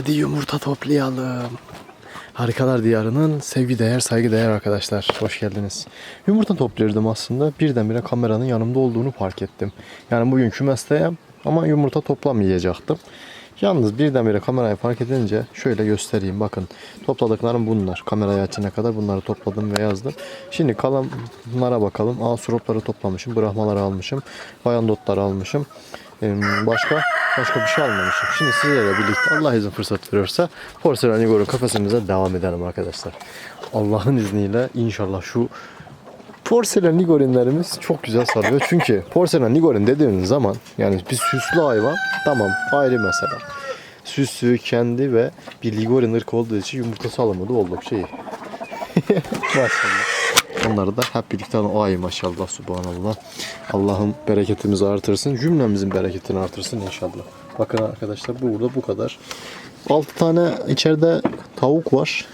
Hadi yumurta toplayalım. Harikalar Diyarı'nın sevgi değer, saygı değer arkadaşlar. Hoş geldiniz. Yumurta topluyordum aslında. Birdenbire kameranın yanımda olduğunu fark ettim. Yani bugün kümesteyim ama yumurta toplamayacaktım. Yalnız birdenbire kamerayı fark edince şöyle göstereyim. Bakın topladıklarım bunlar. Kamerayı açana kadar bunları topladım ve yazdım. Şimdi kalanlara bakalım. Aa suropları toplamışım. Brahmaları almışım. Bayandotları almışım. Başka başka bir şey almamışım. Şimdi sizlerle birlikte Allah izin fırsat verirse Porselen Igor'un kafesimize devam edelim arkadaşlar. Allah'ın izniyle inşallah şu Porselen Ligorinlerimiz çok güzel sarıyor. Çünkü Porselen Ligorin dediğiniz zaman yani bir süslü hayvan tamam ayrı mesela. Süsü, kendi ve bir Ligorin ırkı olduğu için yumurtası alımı da oldukça iyi. maşallah. Onları da hep birlikte alın. Ay maşallah subhanallah. Allah'ım bereketimizi artırsın. Cümlemizin bereketini artırsın inşallah. Bakın arkadaşlar burada bu kadar. 6 tane içeride tavuk var.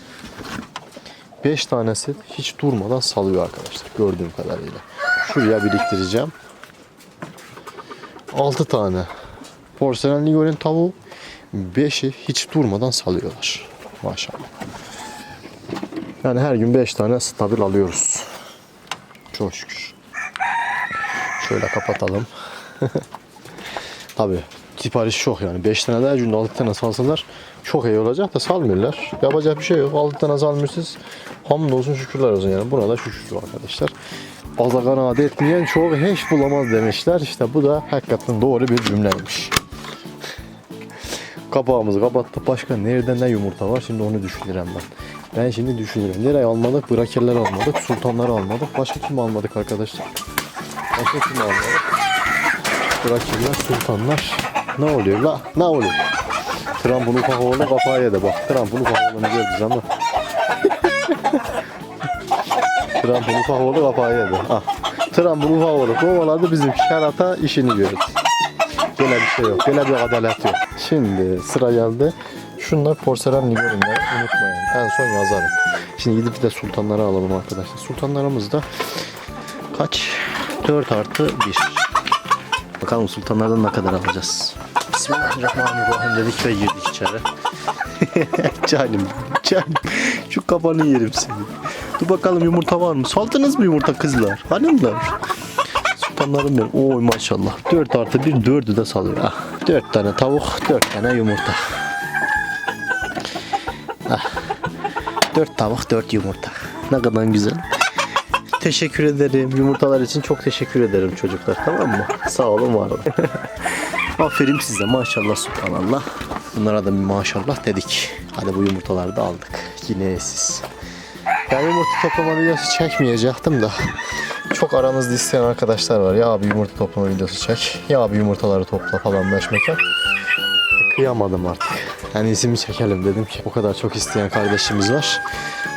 5 tanesi hiç durmadan salıyor arkadaşlar gördüğüm kadarıyla. Şuraya biriktireceğim. 6 tane porselen ligorin tavuğu 5'i hiç durmadan salıyorlar. Maşallah. Yani her gün 5 tane stabil alıyoruz. Çok şükür. Şöyle kapatalım. Tabii sipariş çok yani. 5 tane her günde 6 tane salsalar çok iyi olacak da salmıyorlar. Yapacak bir şey yok. 6 tane salmışsınız. Hamdolsun şükürler olsun yani. Buna da şükür arkadaşlar. Aza kanaat etmeyen çok hiç bulamaz demişler. İşte bu da hakikaten doğru bir cümleymiş. Kapağımızı kapattık. Başka nereden ne yumurta var? Şimdi onu düşünürüm ben. Ben şimdi düşünürüm. Nereye almadık? Brakerler almadık. Sultanları almadık. Başka kim almadık arkadaşlar? Başka kim almadık? Brakerler, sultanlar. Ne oluyor la? Ne oluyor? Trump'ın ufak oğlu kapağı yedi bak. Trump'ın ufak oğlunu gördünüz ama. Trump'ın ufak oğlu kapağı yedi. Ah. Trump'ın ufak oğlu kovaladı bizim kerata işini gördü. Böyle bir şey yok. Böyle bir adalet yok. Şimdi sıra geldi. Şunlar porselen ligorinler. Unutmayın. En son yazarım. Şimdi gidip de sultanları alalım arkadaşlar. Sultanlarımız da kaç? 4 artı 1. Bakalım sultanlardan ne kadar alacağız. Bismillahirrahmanirrahim dedik ve girdik içeri. canım, canım. Şu kafanı yerim seni. Dur bakalım yumurta var mı? Saldınız mı yumurta kızlar? Hanımlar? Sultanlarım benim. Oy maşallah. 4 artı 1, 4'ü de salıyor. Ah, 4 tane tavuk, 4 tane yumurta. Ah. 4 tavuk, 4 yumurta. Ne kadar güzel. Teşekkür ederim. Yumurtalar için çok teşekkür ederim çocuklar. Tamam mı? Sağ olun, var olun. Aferin size. Maşallah, subhanallah. Bunlara da bir maşallah dedik. Hadi bu yumurtaları da aldık. Yine siz. Ben yumurta toplama videosu çekmeyecektim da. Çok aranızda isteyen arkadaşlar var. Ya abi yumurta toplama videosu çek. Ya abi yumurtaları topla falan beş mekan. Kıyamadım artık. Yani izimi çekelim dedim ki. O kadar çok isteyen kardeşimiz var.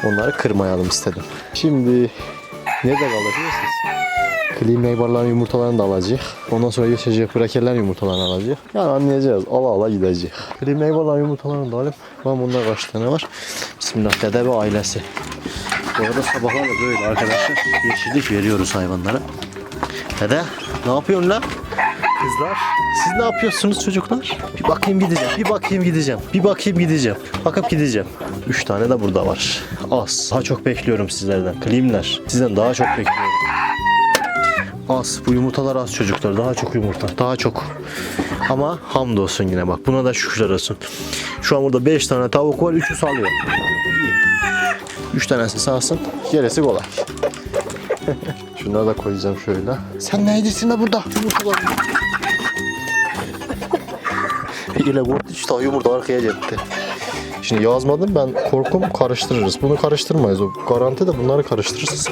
Onları kırmayalım istedim. Şimdi nerede kalıyorsunuz? Clean Neighbor'ların yumurtalarını da alacak. Ondan sonra geçecek brakeller yumurtalarını alacak. Yani anlayacağız. Ala ala gidecek. Clean Neighbor'ların yumurtalarını da alayım. Lan bunda kaç tane var? Bismillah dede ve ailesi. Bu arada sabahlar da böyle arkadaşlar. Yeşillik veriyoruz hayvanlara. Dede ne yapıyorsun lan? Kızlar siz ne yapıyorsunuz çocuklar? Bir bakayım gideceğim. Bir bakayım gideceğim. Bir bakayım gideceğim. Bakıp gideceğim. Üç tane de burada var. Az. Daha çok bekliyorum sizlerden. Klimler. Sizden daha çok bekliyorum. Az. Bu yumurtalar az çocuklar. Daha çok yumurta. Daha çok. Ama hamdolsun yine bak. Buna da şükürler olsun. Şu an burada 5 tane tavuk var. 3'ü salıyor. 3 tanesi sağsın. Gerisi kolay. Şunları da koyacağım şöyle. Sen neydesin de burada? Yumurtalar. Yine korktu işte yumurta arkaya gitti. Şimdi yazmadım ben korkum karıştırırız. Bunu karıştırmayız. O garanti de bunları karıştırırız.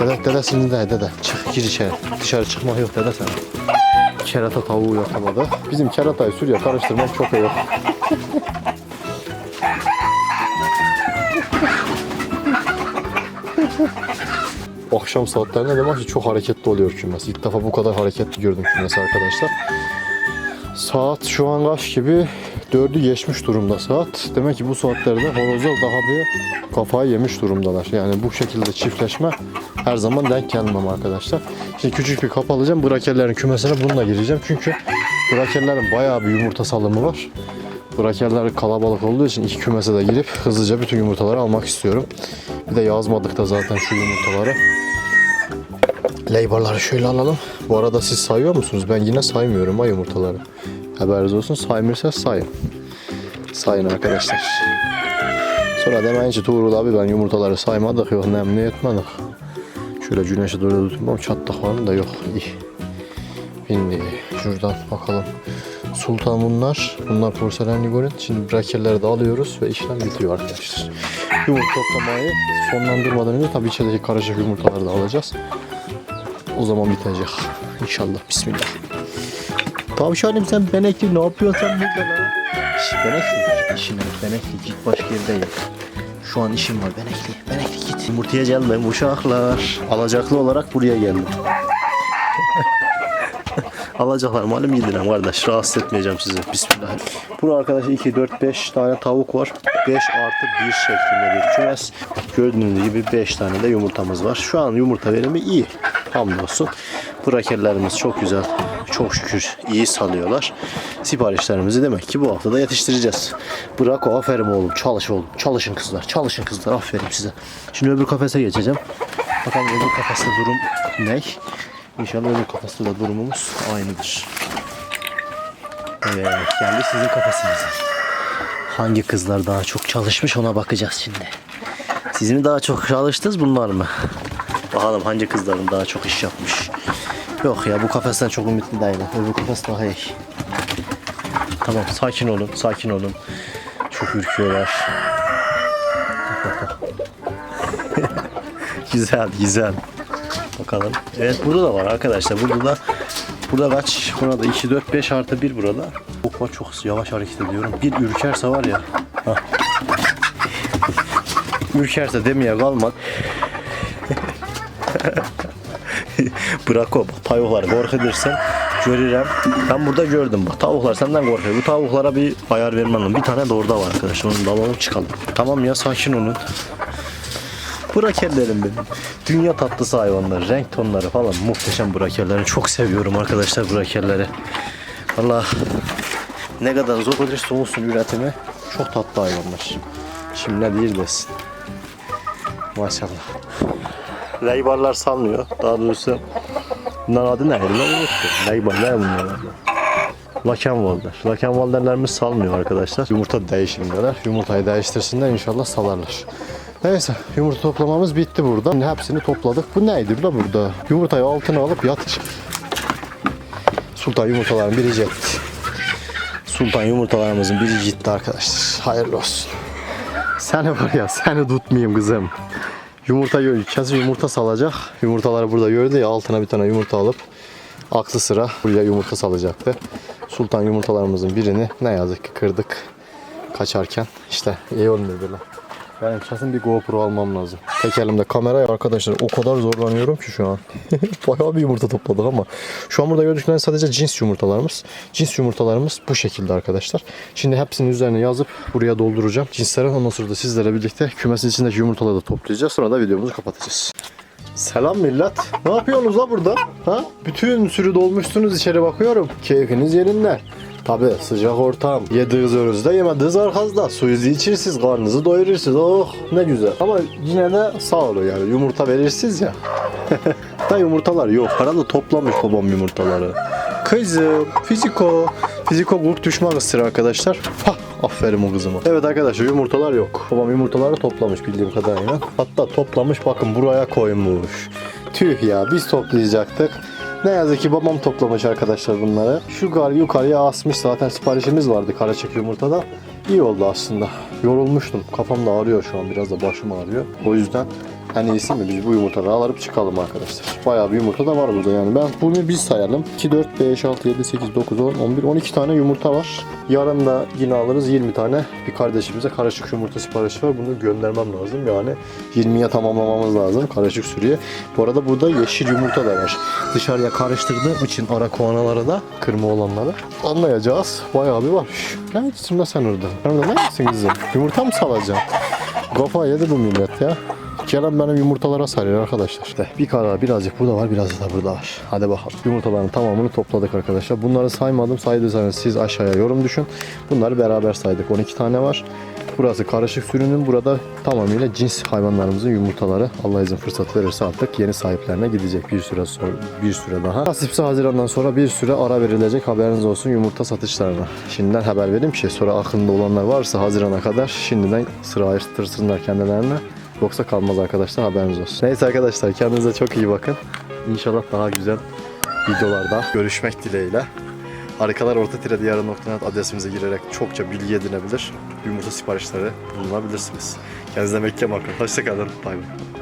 Dede, dede şimdi de dede. Çık gir içeri. Dışarı çıkmak yok dede sen. Kerata tavuğu yakaladı. Bizim keratayı sürüye karıştırmak çok iyi. Akşam saatlerinde de maçı çok hareketli oluyor kümes. İlk defa bu kadar hareketli gördüm kümes arkadaşlar. Saat şu an kaç gibi? Dördü geçmiş durumda saat. Demek ki bu saatlerde horozlar daha bir kafayı yemiş durumdalar. Yani bu şekilde çiftleşme her zaman denk gelmem arkadaşlar. Şimdi küçük bir kap alacağım. Brakellerin kümesine bununla gireceğim. Çünkü Brakerlerin bayağı bir yumurta salımı var. Brakerler kalabalık olduğu için iki kümese de girip hızlıca bütün yumurtaları almak istiyorum. Bir de yazmadık da zaten şu yumurtaları. Leybarları şöyle alalım. Bu arada siz sayıyor musunuz? Ben yine saymıyorum ha yumurtaları. Haberiniz olsun. Saymıyorsa sayın. Sayın arkadaşlar. Sonra demeyin ki Tuğrul abi ben yumurtaları saymadık yok nemli etmedik. Şöyle güneşe doğru tutmam çatlak var da yok iyi. Şimdi şuradan bakalım. Sultan bunlar. Bunlar porselen ligorin. Şimdi brakerleri de alıyoruz ve işlem bitiyor arkadaşlar. Yumurta toplamayı sonlandırmadan önce tabii içerideki karışık yumurtaları da alacağız. O zaman bitecek. İnşallah. Bismillah. Tavşanım sen benekli ne yapıyorsun burada lan? Benekli git işine. Benekli git başka yerde yap. Şu an işim var benekli. Benekli git. Yumurtaya gelmem uşaklar. Alacaklı olarak buraya geldim. Alacaklar malum yedirem kardeş. Rahatsız etmeyeceğim sizi. Bismillah. Burada arkadaşlar 2, 4, 5 tane tavuk var. 5 artı 1 şeklinde bir kümes. Gördüğünüz gibi 5 tane de yumurtamız var. Şu an yumurta verimi iyi. Hamdolsun. Brakerlerimiz çok güzel. Çok şükür iyi salıyorlar. Siparişlerimizi demek ki bu hafta da yetiştireceğiz. Bırak o aferin oğlum. Çalış oğlum. Çalışın kızlar. Çalışın kızlar. Aferin size. Şimdi öbür kafese geçeceğim. Bakalım öbür kafeste durum ne? İnşallah öbür kafeste de durumumuz aynıdır. Evet geldi sizin kafesinize. Hangi kızlar daha çok çalışmış ona bakacağız şimdi. Siz mi daha çok çalıştınız bunlar mı? Bakalım hangi kızların daha çok iş yapmış. Yok ya bu kafesten çok ümitli değilim. Öbür kafes daha iyi. Tamam sakin olun sakin olun. Çok ürküyorlar. güzel güzel. Bakalım. Evet burada da var arkadaşlar. Burada da burada kaç? Burada 2 4 5 artı 1 burada. Çok var çok yavaş hareket ediyorum. Bir ürkerse var ya. Hah. ürkerse demeye kalmaz. Bırak o bak tavukları korkutursan görürüm. Ben burada gördüm bak tavuklar senden korkuyor. Bu tavuklara bir ayar vermem lazım. Bir tane de orada var arkadaşlar. Onu da alalım çıkalım. Tamam ya sakin olun. Brakerlerim benim. Dünya tatlısı hayvanlar. Renk tonları falan muhteşem brakerleri. Çok seviyorum arkadaşlar brakerleri. Valla ne kadar zor olursa olsun üretimi çok tatlı hayvanlar. Şimdi ne değil desin. Maşallah. Leybarlar salmıyor. Daha doğrusu bunların adı ne? Lan unuttum. Leybar ne bunlar? Lakenvalder. Lakenvalderlerimiz salmıyor arkadaşlar. Yumurta değişimdeler. Yumurtayı değiştirsinler inşallah salarlar. Neyse yumurta toplamamız bitti burada. Şimdi hepsini topladık. Bu neydi da burada? Yumurtayı altına alıp yatır. Sultan yumurtaların biri gitti. Sultan yumurtalarımızın biri gitti arkadaşlar. Hayırlı olsun. Seni var ya seni tutmayayım kızım. Yumurta gör, kesin yumurta salacak. Yumurtaları burada gördü ya altına bir tane yumurta alıp aklı sıra buraya yumurta salacaktı. Sultan yumurtalarımızın birini ne yazık ki kırdık kaçarken. İşte iyi olmuyor böyle. Benim kesin bir GoPro almam lazım. Tek elimde kamera arkadaşlar o kadar zorlanıyorum ki şu an. Bayağı bir yumurta topladık ama. Şu an burada gördükleriniz sadece cins yumurtalarımız. Cins yumurtalarımız bu şekilde arkadaşlar. Şimdi hepsinin üzerine yazıp buraya dolduracağım. Cinsleri ondan sonra da sizlerle birlikte kümesin içindeki yumurtaları da toplayacağız. Sonra da videomuzu kapatacağız. Selam millet. Ne yapıyorsunuz la burada? Ha? Bütün sürü dolmuşsunuz içeri bakıyorum. Keyfiniz yerinde. Tabi sıcak ortam. Yediğiniz önünüzde yemediğiniz arkanızda. Suyunuzu içirsiniz, karnınızı doyurursunuz. Oh ne güzel. Ama yine de sağ olun yani yumurta verirsiniz ya. da yumurtalar yok. Herhalde toplamış babam yumurtaları. Kızım, fiziko. Fiziko grup düşman ısırır arkadaşlar. Hah, aferin o kızıma. Evet arkadaşlar yumurtalar yok. Babam yumurtaları toplamış bildiğim kadarıyla. Hatta toplamış bakın buraya koymuş. Tüh ya biz toplayacaktık. Ne yazık ki babam toplamış arkadaşlar bunları. Şu gar yukarıya asmış zaten siparişimiz vardı karaçek yumurtada. İyi oldu aslında. Yorulmuştum. Kafam da ağrıyor şu an. Biraz da başım ağrıyor. O yüzden en iyisi mi biz bu yumurtaları alıp çıkalım arkadaşlar. Bayağı bir yumurta da var burada yani. Ben bunu biz sayalım. 2, 4, 5, 6, 7, 8, 9, 10, 11, 12 tane yumurta var. Yarın da yine alırız 20 tane. Bir kardeşimize karışık yumurta siparişi var. Bunu göndermem lazım. Yani 20'ye tamamlamamız lazım karışık sürüye. Bu arada burada yeşil yumurta da var. Dışarıya karıştırdığım için ara kovanalara da kırma olanları anlayacağız. Bayağı bir var. Ne lan sen orada? Orada ne içsin kızım? Yumurta mı salacaksın? Kafa yedi bu millet ya. Gelen benim yumurtalara sarıyor arkadaşlar. İşte bir kadar birazcık burada var birazcık da burada var. Hadi bakalım. Yumurtaların tamamını topladık arkadaşlar. Bunları saymadım. Saydıysanız siz aşağıya yorum düşün. Bunları beraber saydık. 12 tane var. Burası karışık sürünün. Burada tamamıyla cins hayvanlarımızın yumurtaları. Allah izin fırsat verirse artık yeni sahiplerine gidecek bir süre sonra bir süre daha. Nasipse Haziran'dan sonra bir süre ara verilecek haberiniz olsun yumurta satışlarına. Şimdiden haber vereyim ki sonra aklında olanlar varsa Haziran'a kadar şimdiden sıra ayırtırsınlar kendilerine. Yoksa kalmaz arkadaşlar haberiniz olsun. Neyse arkadaşlar kendinize çok iyi bakın. İnşallah daha güzel videolarda görüşmek dileğiyle. Harikalar orta tire diyarı.net adresimize girerek çokça bilgi edinebilir. Yumurta siparişleri bulunabilirsiniz. Kendinize mekke bakın. Hoşçakalın. Bay bay.